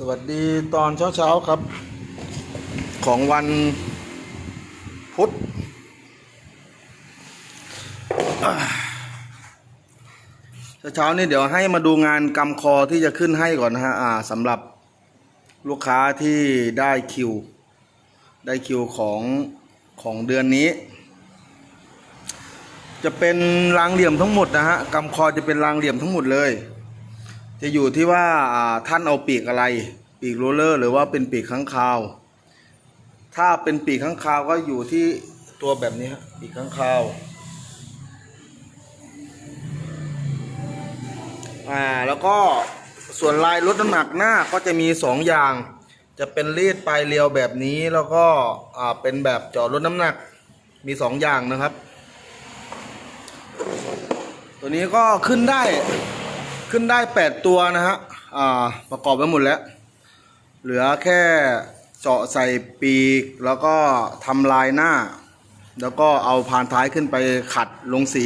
สวัสดีตอนเช้าเช้า ๆ ครับ ของวันพุธอ่าเช้าๆนี่เดี๋ยวให้มาดูงานกำคอที่จะขึ้นให้ก่อนนะฮะอ่าสำหรับลูกค้าที่ได้คิว ได้คิวของของเดือนนี้ จะเป็นรางเหลี่ยมทั้งหมดนะฮะกำคอจะเป็นรางเหลี่ยมทั้งหมดเลย จะอยู่ที่ว่าท่านเอาปีกอะไร ปีกโรลเลอร์หรือว่าเป็นปีกข้างคาว ถ้าเป็นปีกข้างคาวก็อยู่ที่ตัวแบบนี้ปีกข้างคาวอ่าแล้วก็ส่วนลายลดน้ำหนักหน้าก็จะมีสองอย่าง จะเป็นรีดปลายเรียวแบบนี้แล้วก็อ่าเป็นแบบจาะลดน้ำหนักมีสองอย่างนะครับ ตัวนี้ก็ขึ้นได้ ขึ้นได้ 8 ตัวนะฮะอ่าประกอบไว้หมดแล้ว เหลือแค่เจาะใส่ปีก แล้วก็ทำลายหน้า แล้วก็เอาพานท้ายขึ้นไปขัดลงสี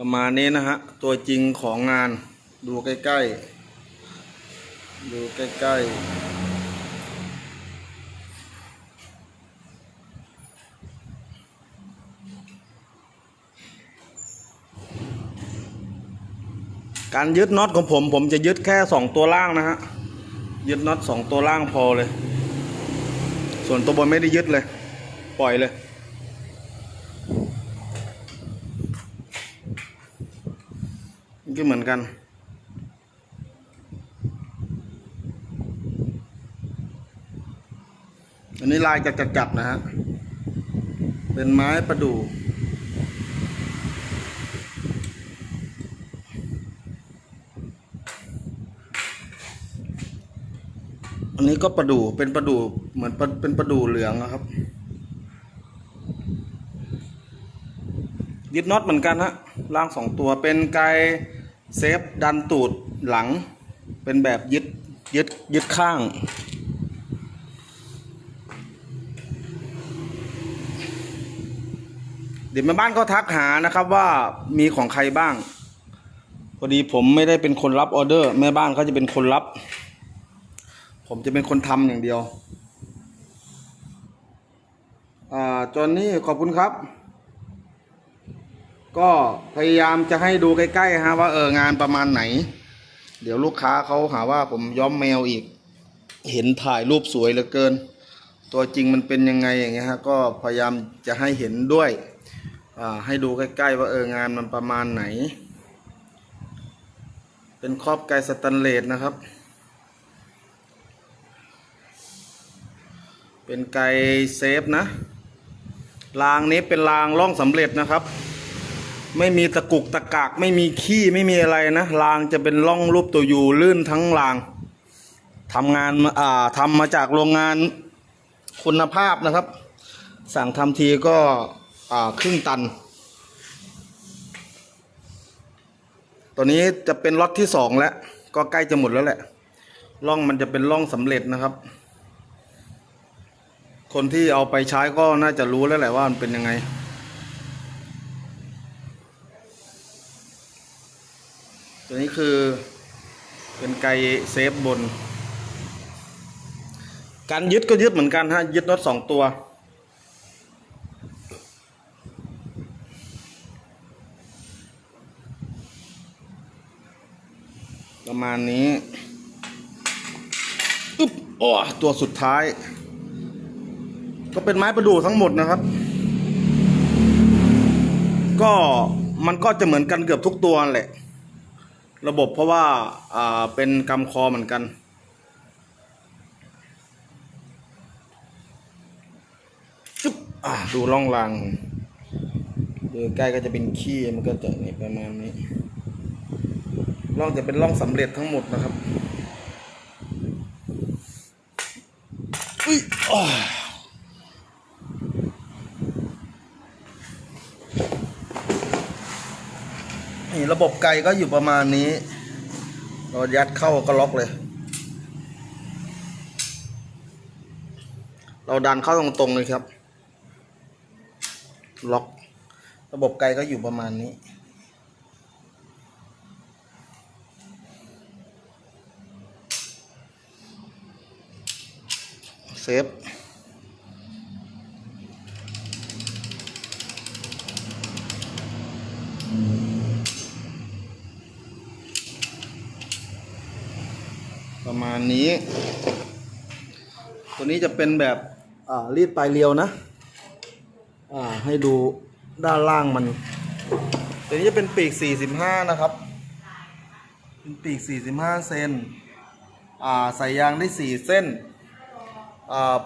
ประมาณนี้นะฮะ ตัวจริงของงานดูใกล้ๆ ดูใกล้ๆการยึดน็อตของผมผมจะยึดแค่สองตัวล่างนะฮะ ยึดน็อตสองตัวล่างพอเลย ส่วนตัวบนไม่ได้ยึดเลย ปล่อยเลย ก็เหมือนกัน อันนี้ลายจัดจัดๆนะฮะ เป็นไม้ประดู่อันนี้ก็ประดู่เป็นประดู่เหมือนเป็นเป็นประดู่เหลืองนะครับ ยึดน็อตเหมือนกันฮะล่างสองตัวเป็นไก เซฟดันตูดหลัง เป็นแบบยึดยึดยึดข้าง เดี๋ยวแม่บ้านก็ทักหานะครับว่ามีของใครบ้าง พอดีผมไม่ได้เป็นคนรับออเดอร์ แม่บ้านเขาจะเป็นคนรับ ผมจะเป็นคนทำอย่างเดียว อ่าจอนนี่ขอบคุณครับ ก็พยายามจะให้ดูใกล้ๆฮะว่าเอองานประมาณไหน เดี๋ยวลูกค้าเขาหาว่าผมย้อมแมวอีก เห็นถ่ายรูปสวยเหลือเกิน ตัวจริงมันเป็นยังไงอย่างเงี้ยฮะก็พยายามจะให้เห็นด้วยให้ดูใกล้ๆว่าเอองานมันประมาณไหน เป็นครอบไก่สแตนเลสนะครับ เป็นไก่เซฟนะรางนี้เป็นรางร่องสำเร็จนะครับ ไม่มีตะกุกตะกากไม่มีขี้ไม่มีอะไรนะรางจะเป็นร่องรูปตัวยูลื่นทั้งรางทำงานอ่าทำมาจากโรงงานคุณภาพนะครับ สั่งทำทีก็อ่าครึ่งตัน ตัวนี้จะเป็นล็อตที่สองแล้ว ก็ใกล้จะหมดแล้วแหละร่องมันจะเป็นร่องสำเร็จนะครับ คนที่เอาไปใช้ก็น่าจะรู้แล้วแหละว่ามันเป็นยังไง ตัวนี้คือเป็นไกเซฟบน การยึดก็ยึดเหมือนกันฮะยึดน็อตสองตัว ประมาณนี้อึ๊บโอ้ตัวสุดท้าย ก็เป็นไม้ประดู่ทั้งหมดนะครับ ก็มันก็จะเหมือนกันเกือบทุกตัวแหละ ระบบเพราะว่าอ่าเป็นกำคอเหมือนกัน จุ๊บอ่าดูร่องรางดูใกล้ก็จะเป็นขี้มันก็จะนี่ประมาณนี้ร่องจะเป็นร่องสำเร็จทั้งหมดนะครับอุ้ยอ้า นี่ระบบไกลก็อยู่ประมาณนี้ เรายัดเข้าก็ล็อกเลย เราดันเข้าตรงๆเลยครับ ล็อก ระบบไกลก็อยู่ประมาณนี้เซฟ ประมาณนี้ ตัวนี้จะเป็นแบบรีดปลายเรียวนะให้ดูด้านล่างมัน ตัวนี้จะเป็นปีก 45 นะครับ เป็นปีก 45 เซนใส่ยางได้ 4 เส้น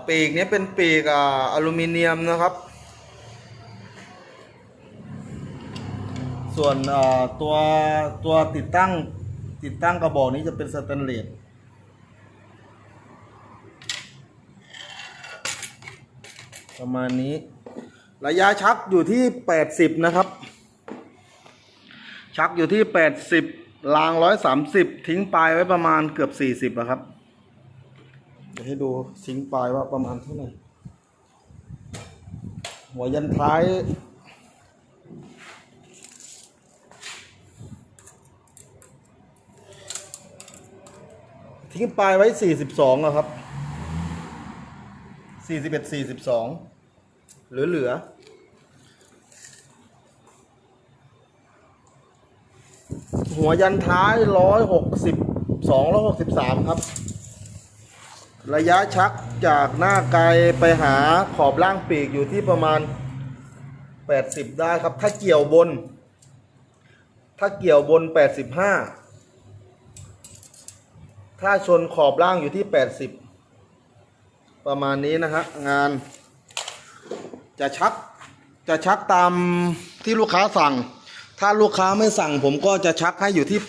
ปีกนี้เป็นปีกออลูมิเนียมนะครับ ส่วนตัวตัวติดตั้งติดตั้งกระบอกนี้จะเป็นสแตนเลส ประมาณนี้ ระยะชักอยู่ที่ 80 นะครับ ชักอยู่ที่ 80ราง 130 ทิ้งปลายไว้ประมาณเกือบ 40อะครับเดี๋ยวให้ดูทิ้งปลายว่าประมาณเท่าไหร่หัวยันท้ายทิ้งปลายไว้ 42อะครับ 41 42 เหลือเหลือหัวยันท้ายร้อยหกสิบสองร้อยหกสิบสามครับ ระยะชักจากหน้าไกลไปหาขอบล่างปีกอยู่ที่ประมาณแปดสิบได้ครับ ถ้าเกี่ยวบน ถ้าเกี่ยวบนแปดสิบห้าถ้าชนขอบล่างอยู่ที่แปดสิบประมาณนี้นะฮะงาน จะชักจะชักตามที่ลูกค้าสั่ง ถ้าลูกค้าไม่สั่ง ผมก็จะชักให้อยู่ที่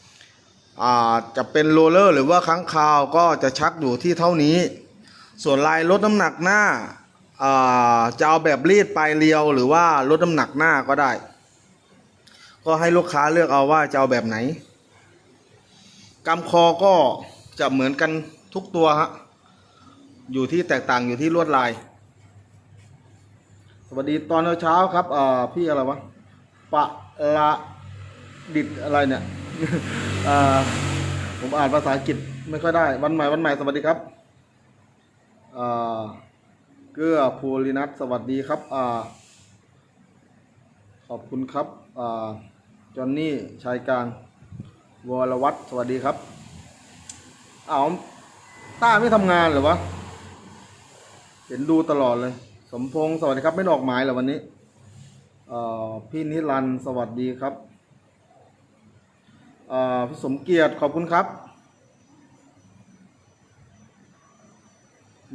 80อ่าจะเป็นโรลเลอร์หรือว่าค้างคาวก็จะชักอยู่ที่เท่านี้ ส่วนลายลดน้ำหนักหน้าอ่าจะเอาแบบรีดปลายเรียว หรือว่าลดน้ำหนักหน้าก็ได้ ก็ให้ลูกค้าเลือกเอาว่าจะเอาแบบไหนกำคอก็จะเหมือนกันทุกตัวฮะอยู่ที่แตกต่างอยู่ที่ลวดลาย วัสดีตอนเช้าครับอ่พี่อะไรวะปะละดิดอะไรเนี่ยอ่อผมอ่านภาษาอังกฤษไม่ค่อยได้ วันใหม่วันใหม่สวัสดีครับเอ่อเกื้อภูรินัทสวัสดีครับอ่าขอบคุณครับอ่าจอนนี่ชายกลางวรวัตรสวัสดีครับอ้าต้าไม่ทำงานเหรอวะ เห็นดูตลอดเลย สมพงศ์สวัสดีครับ ไม่ดอกไม้เหรอวันนี้เอ่อพี่นิรันต์สวัสดีครับเอ่อพี่สมเกียรติขอบคุณครับ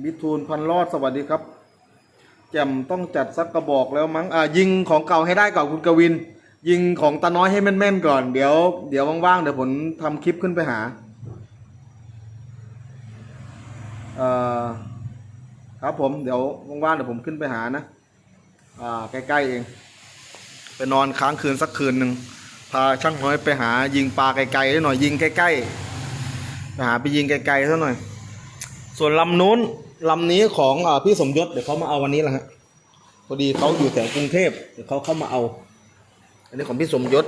มิทูลพันรอดสวัสดีครับ แจ่มต้องจัดสักกระบอกแล้วมั้งอ่ายิงของเก่าให้ได้ก่อนคุณกวิน ยิงของตาน้อยให้แม่นๆก่อน เดี๋ยวเดี๋ยวว่างๆเดี๋ยวผมทำคลิปขึ้นไปหาเอ่อ ครับผมเดี๋ยวว่างๆเดี๋ยวผมขึ้นไปหานะ อ่า ใกล้ๆเอง ไปนอนค้างคืนสักคืนหนึ่งพาช่างน้อยไปหายิงปลาไกลๆได้หน่อยยิงใกล้ๆไปหาไปยิงไกลๆซะหน่อย ส่วนลำนู้นลำนี้ของอพี่สมยศเดี๋ยวเขามาเอาวันนี้แหละฮะพอดีเขาอยู่แถวกรุงเทพเดี๋ยวเขาเข้ามาเอา อันนี้ของพี่สมยศ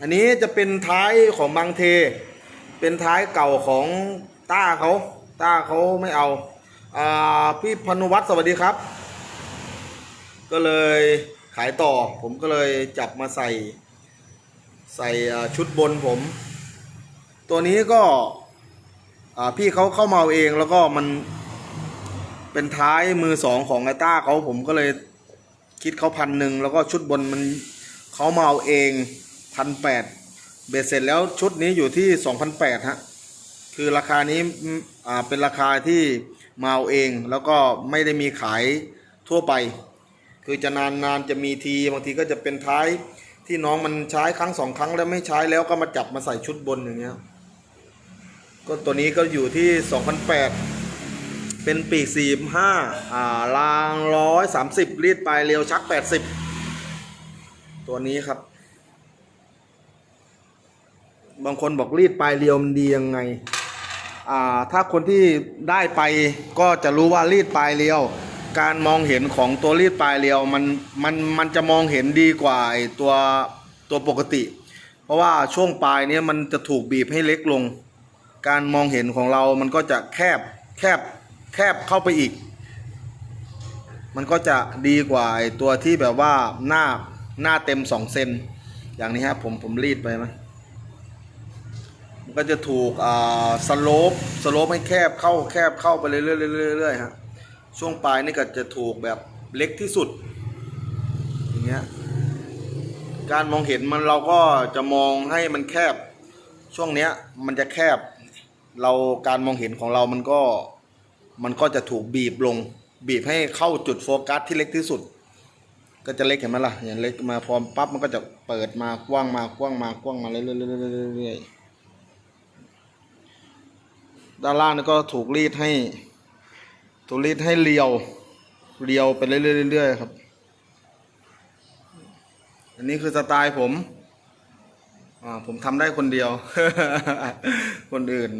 อันนี้จะเป็นท้ายของบางเท เป็นท้ายเก่าของต้าเขาต้าเขาไม่เอาอ่าพี่พนุวัฒน์สวัสดีครับ ก็เลยขายต่อผมก็เลยจับมาใส่ ใส่ชุดบนผม ตัวนี้ก็พี่เขาเข้ามาเอาเองแล้วก็มันเป็นท้ายมือสองของไอต้าเขาผมก็เลยคิดเขาพันหนึ่งแล้วก็ชุดบนมันเขามาเอาเองพันแปด เบ็ดเสร็จแล้วชุดนี้อยู่ที่สองพันแปดฮะคือราคานี้อ่าเป็นราคาที่มาเอาเองแล้วก็ไม่ได้มีขายทั่วไป คือจะนานนานๆจะมีทีบางทีก็จะเป็นท้ายที่น้องมันใช้ครั้งสองครั้งแล้วไม่ใช้แล้วก็มาจับมาใส่ชุดบนอย่างเงี้ยก็ตัวนี้ก็อยู่ที่ 2,008 เป็นปีกสี่ห้าอ่ารางร้อยสามสิบรีดปลายเรียวชักแปดสิบตัวนี้ครับ บางคนบอกรีดปลายเรียวมันดียังไง อ่า ถ้าคนที่ได้ไปก็จะรู้ว่ารีดปลายเรียว การมองเห็นของตัวรีดปลายเรียวมันมันมันจะมองเห็นดีกว่าตัวตัวปกติ เพราะว่าช่วงปลายเนี้ยมันจะถูกบีบให้เล็กลง การมองเห็นของเรามันก็จะแคบแคบแคบเข้าไปอีก มันก็จะดีกว่าตัวที่แบบว่าหน้าหน้าเต็มสองเซนอย่างนี้ฮะผมผมรีดไปไหม มันก็จะถูกอ่าสโลปสโลปให้แคบเข้าแคบเข้าไปเรื่อยๆเรื่อยๆฮะช่วงปลายนี่ก็จะถูกแบบเล็กที่สุดอย่างเงี้ยการมองเห็นมันเราก็จะมองให้มันแคบ ช่วงเนี้ยมันจะแคบ เราการมองเห็นของเรามันก็มันก็จะถูกบีบลง บีบให้เข้าจุดโฟกัสที่เล็กที่สุด ก็จะเล็กเห็นไหมล่ะอย่างเล็กมาพร้อมปั๊บมันก็จะเปิดมากว้างมากว้างมากว้างมาเรื่อยๆเรื่อยๆ ด้านล่างนี่ก็ถูกรีดให้ ถูกรีดให้เรียว เรียวไปเรื่อยๆครับ อันนี้คือสไตล์ผมอ่าผมทำได้คนเดียว คนอื่น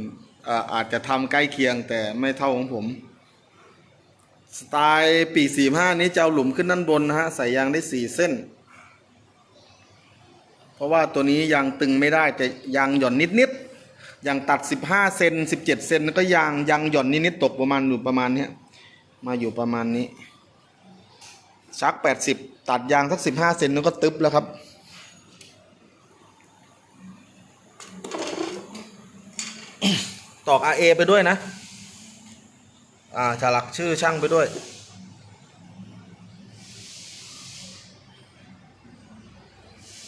อาอาจจะทำใกล้เคียงแต่ไม่เท่าของผม สไตล์ปีสี่ห้านี้จะเอาหลุมขึ้นด้านบนนะฮะใส่ยางได้สี่เส้น เพราะว่าตัวนี้ยางตึงไม่ได้แต่ยางหย่อนนิดๆ อย่างตัด 15เซน17เซนก็ยางยางหย่อนนิดๆตกประมาณอยู่ประมาณนี้มาอยู่ประมาณนี้ ชัก 80 ตัดยางสัก 15เซนแล้วก็ตึ๊บแล้วครับ ตอก RA ไปด้วยนะ อ่าฉลักชื่อช่างไปด้วย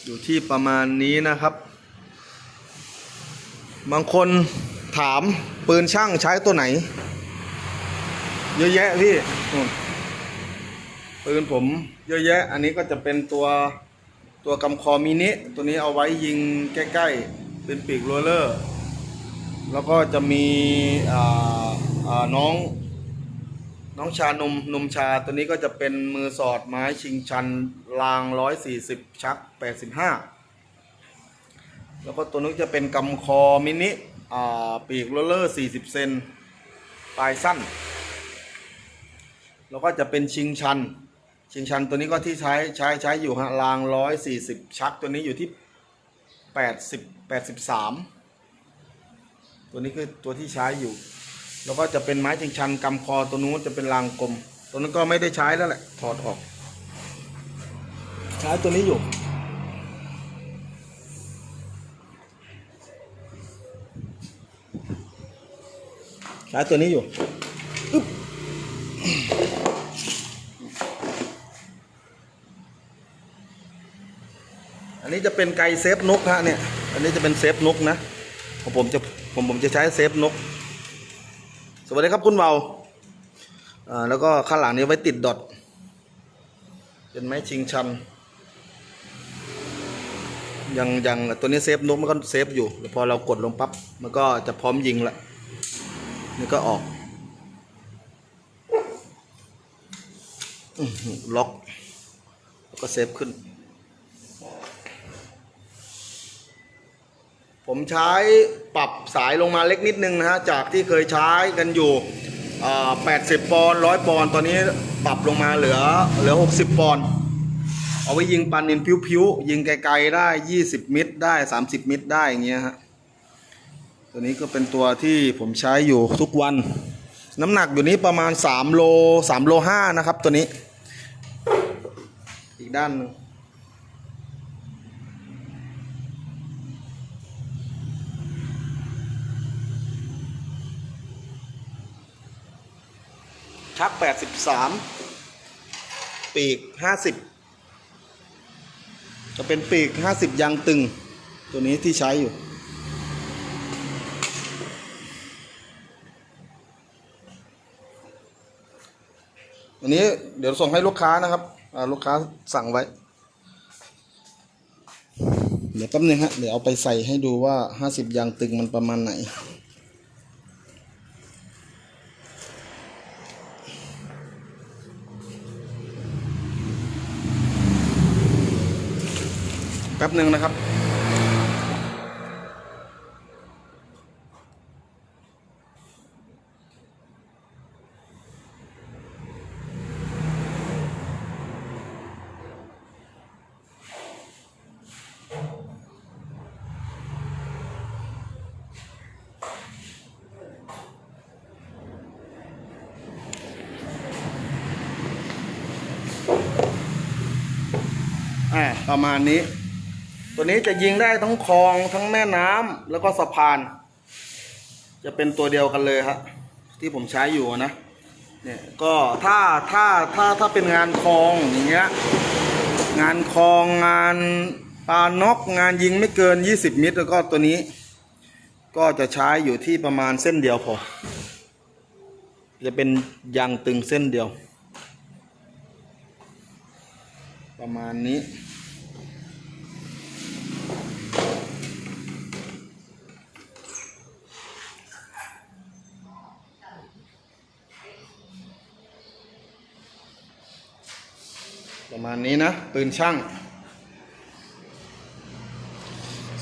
อยู่ที่ประมาณนี้นะครับ บางคนถามปืนช่างใช้ตัวไหน เยอะแยะพี่ปืนผมเยอะแยะ อันนี้ก็จะเป็นตัวตัวกำคอมินิตัวนี้เอาไว้ยิงใกล้ๆ เป็นปีกโรเลอร์ แล้วก็จะมีอ่าน้องน้องชานมนมชาตัวนี้ก็จะเป็นมือสอดไม้ชิงชันราง 140 ชัก 85 แล้วก็ตัวนี้จะเป็นกำคอมินิปีกโรลเลอร์ 40 เซนปลายสั้น แล้วก็จะเป็นชิงชัน ชิงชันตัวนี้ก็ที่ใช้ใช้ใช้อยู่ฮะราง 140 ชัก ตัวนี้อยู่ที่ 80 83 ตัวนี้คือตัวที่ใช้อยู่ แล้วก็จะเป็นไม้ชิงชันกำคอตัวนู้นจะเป็นรางกลม ตัวนั้นก็ไม่ได้ใช้แล้วแหละถอดออก ใช้ตัวนี้อยู่ ใช้ตัวนี้อยู่อันนี้จะเป็นไกเซฟนกฮะเนี่ย อันนี้จะเป็นเซฟนกนะผมจะผมผมจะใช้เซฟนก สวัสดีครับคุณเบาแล้วก็ข้างหลังนี้ไว้ติดดอทเป็นไม้ชิงชันอย่างอย่างตัวนี้เซฟนกมันก็เซฟอยู่ พอเรากดลงปั๊บมันก็จะพร้อมยิงละ นี่ก็ออกล็อก แล้วก็เซฟขึ้น ผมใช้ปรับสายลงมาเล็กนิดนึงนะฮะ จากที่เคยใช้กันอยู่80 ปอนด์100ปอนด์ตอนนี้ปรับลงมาเหลือเหลือ 60 ปอนด์เอาไว้ยิงปลานินพิ้วๆ ยิงไกลๆได้ 20 มิตรได้ 30 มิตรได้อย่างเงี้ยฮะ ตัวนี้ก็เป็นตัวที่ผมใช้อยู่ทุกวัน น้ำหนักอยู่นี้ประมาณ3โล3โล5นะครับตัวนี้ อีกด้านหนึงชัก 83 ปีก 50 จะเป็นปีก 50 ยางตึง ตัวนี้ที่ใช้อยู่ วันนี้เดี๋ยวส่งให้ลูกค้านะครับลูกค้าสั่งไว้ เดี๋ยวแป๊บนึงฮะเดี๋ยวเอาไปใส่ให้ดูว่าห้าสิบยางตึงมันประมาณไหนแป๊บนึงนะครับ อ่าประมาณนี้ ตัวนี้จะยิงได้ทั้งคลองทั้งแม่น้ำแล้วก็สะพาน จะเป็นตัวเดียวกันเลยครับที่ผมใช้อยู่นะเนี่ยก็ถ้าถ้าถ้าถ้าเป็นงานคลองอย่างเงี้ยงานคลองงานปลานกงานยิงไม่เกิน 20 มิตรแล้วก็ตัวนี้ ก็จะใช้อยู่ที่ประมาณเส้นเดียวพอ จะเป็นยางตึงเส้นเดียว ประมาณนี้ ประมาณนี้นะ ปืนช่าง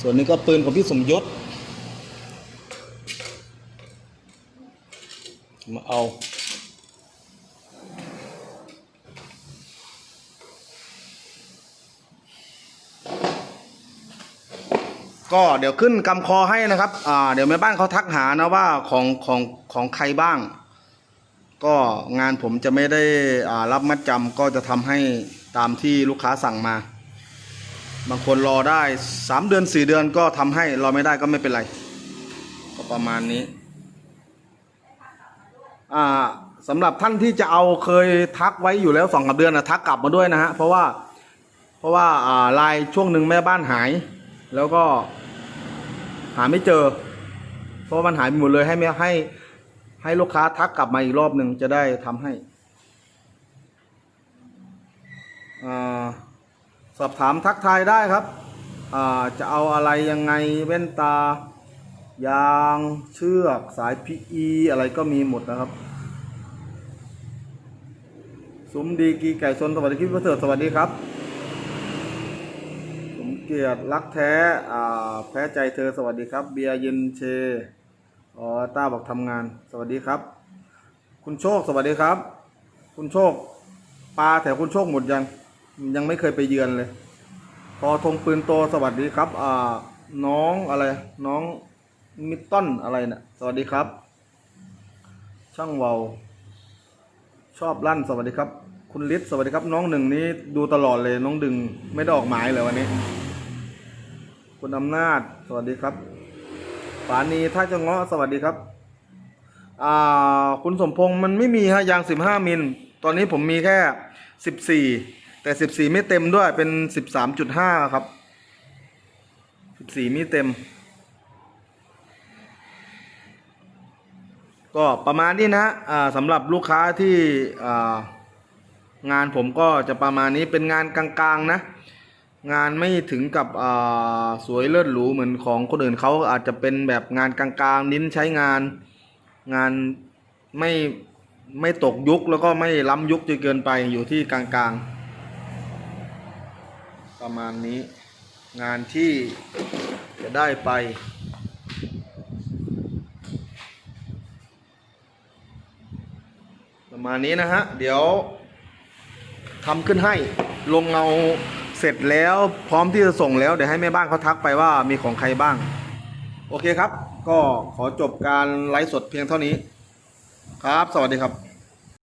ส่วนนี้ก็ปืนของพี่สมยศ มาเอา ก็เดี๋ยวขึ้นกำคอให้นะครับ อ่า เดี๋ยวแม่บ้านเขาทักหานะว่าของของของใครบ้าง ก็งานผมจะไม่ได้อ่ารับมัดจำก็จะทำให้ตามที่ลูกค้าสั่งมา บางคนรอได้สามเดือนสี่เดือนก็ทำให้รอไม่ได้ก็ไม่เป็นไร ก็ประมาณนี้ อ่าสำหรับท่านที่จะเอาเคยทักไว้อยู่แล้วสองสามเดือนนะทักกลับมาด้วยนะฮะเพราะว่าเพราะว่าอ่าลน์ช่วงหนึ่งแม่บ้านหาย แล้วก็ หาไม่เจอ เพราะมันหายไปหมดเลยให้ไม่ให้ ให้ลูกค้าทักกลับมาอีกรอบหนึ่งจะได้ทำให้อสอบถามทักทายได้ครับจะเอาอะไรยังไงแว่นตา ยางเชือกสาย PE อะไรก็มีหมดนะครับซุ้มดีกีไก่ชนสวัสดีคลิประเสริฐสวัสดีครับ เกียรติรักแท้แพ้ใจเธอสวัสดีครับ เบียร์เย็นเชอ๋อต้าบอกทำงาน สวัสดีครับ คุณโชคสวัสดีครับ คุณโชคปลาแถวคุณโชคหมดยัง ยังไม่เคยไปเยือนเลยพอธงปืนโตสวัสดีครับอ่าน้องอะไร น้องมิตตันอะไรนะ่ะสวัสดีครับ ช่างเวาชอบลั่นสวัสดีครับ คุณฤทธิ์สวัสดีครับ น้องหนึ่งนี้ดูตลอดเลยน้องดึงไม่ได้ออกหมายเลยวันนี้ คุณอำนาจ สวัสดีครับปานีท่าจะเงาะสวัสดีครับ อ่า คุณสมพงษ์มันไม่มีฮะยางสิบห้ามิล ตอนนี้ผมมีแค่สิบสี่แต่สิบสี่ไม่เต็มด้วยเป็นสิบสามจุดห้าครับสิบสี่ไม่เต็ม ก็ประมาณนี้นะอ่าสำหรับลูกค้าที่อ่างานผมก็จะประมาณนี้เป็นงานกลางๆนะ งานไม่ถึงกับอ่าสวยเลิศหรูเหมือนของคนอื่นเขาอาจจะเป็นแบบงานกลางๆนิ้นใช้งาน งานไม่ไม่ตกยุคแล้วก็ไม่ล้ำยุคจนเกินไปอยู่ที่กลางๆ ประมาณนี้ งานที่จะได้ไป ประมาณนี้นะฮะ เดี๋ยวทำขึ้นให้ลงเงา เสร็จแล้วพร้อมที่จะส่งแล้วเดี๋ยวให้แม่บ้านเขาทักไปว่ามีของใครบ้าง โอเคครับ ก็ขอจบการไลฟ์สดเพียงเท่านี้ ครับ สวัสดีครับ